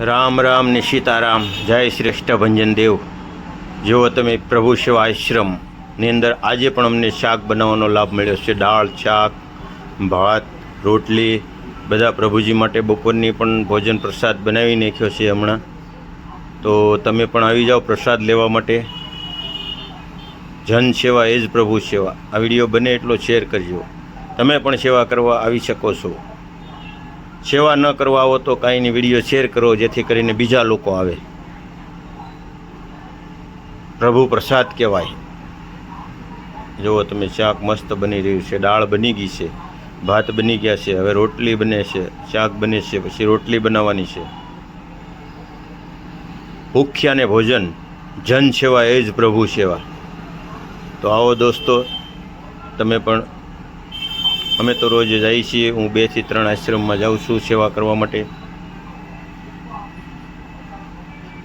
રામ રામ ને જય શ્રેષ્ઠ ભંજન દેવ. જુઓ તમે પ્રભુ સેવા આશ્રમની અંદર આજે પણ અમને શાક બનાવવાનો લાભ મળ્યો છે. દાળ, શાક, ભાત, રોટલી, બધા પ્રભુજી માટે બપોરની પણ ભોજન પ્રસાદ બનાવી નાખ્યો છે હમણાં. તો તમે પણ આવી જાઓ પ્રસાદ લેવા માટે. જન સેવા એ જ પ્રભુ સેવા. આ વીડિયો બને એટલો શેર કરજો. તમે પણ સેવા કરવા આવી શકો છો. સેવા ન કરવા આવો તો કાંઈની વીડિયો શેર કરો, જેથી કરીને બીજા લોકો આવે. પ્રભુ પ્રસાદ કહેવાય. જુઓ તમે, શાક મસ્ત બની રહ્યું છે, દાળ બની ગઈ છે, ભાત બની ગયા છે, હવે રોટલી બને છે, શાક બને છે, પછી રોટલી બનાવવાની છે. ભૂખ્યાને ભોજન, જન સેવા એ જ પ્રભુ સેવા. તો આવો દોસ્તો, તમે પણ અમે તો રોજ જઈએ છીએ. હું બેથી ત્રણ આશ્રમમાં જાઉં છું સેવા કરવા માટે.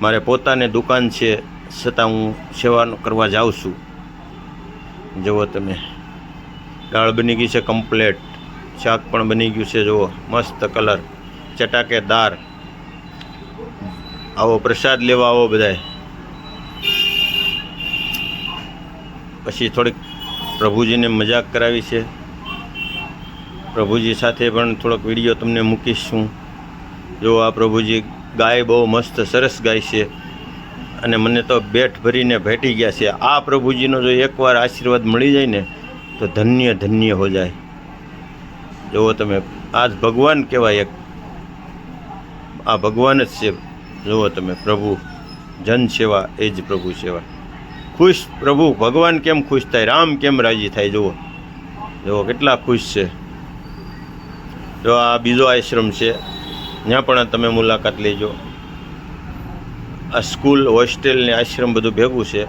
મારે પોતાને દુકાન છે, છતાં હું સેવા કરવા જાઉં છું. જુઓ તમે. દાળ બની ગઈ છે કમ્પ્લેટ શાક પણ બની ગયું છે, જુઓ. મસ્ત કલર ચટાકેદાર આવો પ્રસાદ લેવા આવો બધાય. પછી થોડીક પ્રભુજીને મજાક કરાવી છે. પ્રભુજી સાથે પણ થોડોક વીડિયો તમને મૂકીશું. જો આ પ્રભુજી ગાય બહુ મસ્ત સરસ ગાય છે અને મને તો બેટ ભરીને ભેટી ગયા છે. આ પ્રભુજીનો જો એકવાર આશીર્વાદ મળી જાય ને, તો ધન્ય ધન્ય હો જાય. જુઓ તમે આ જ ભગવાન કહેવાય એક. આ ભગવાન જ છે. જુઓ તમે, પ્રભુ જન સેવા, એ જ પ્રભુ સેવા. ખુશ, પ્રભુ, ભગવાન કેમ ખુશ થાય? રામ કેમ રાજી થાય? જુઓ. જુઓ, કેટલા ખુશ છે. જો આ બીજો આશ્રમ છે, ત્યાં પણ તમે મુલાકાત લેજો. આ સ્કૂલ, હોસ્ટેલ ને આશ્રમ બધું ભેગું છે.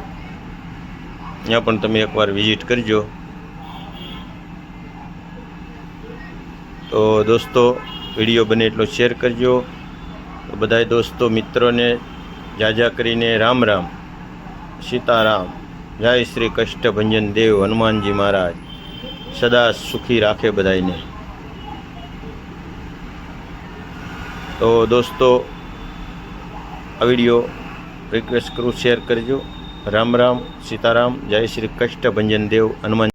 ત્યાં પણ તમે એકવાર વિઝિટ કરજો. તો દોસ્તો, વીડિયો બને એટલો શેર કરજો. તો બધાય દોસ્તો, મિત્રોને જાજા કરીને રામ રામ. સીતારામ. જય શ્રી કષ્ટભંજન દેવ હનુમાનજી મહારાજ. સદા સુખી રાખે બધાયને. તો દોસ્તો, આ વીડિયો રિક્વેસ્ટ કરું શેર કરજો. રામ રામ, સીતારામ, જય શ્રી કષ્ટભંજન દેવ, હનુમાન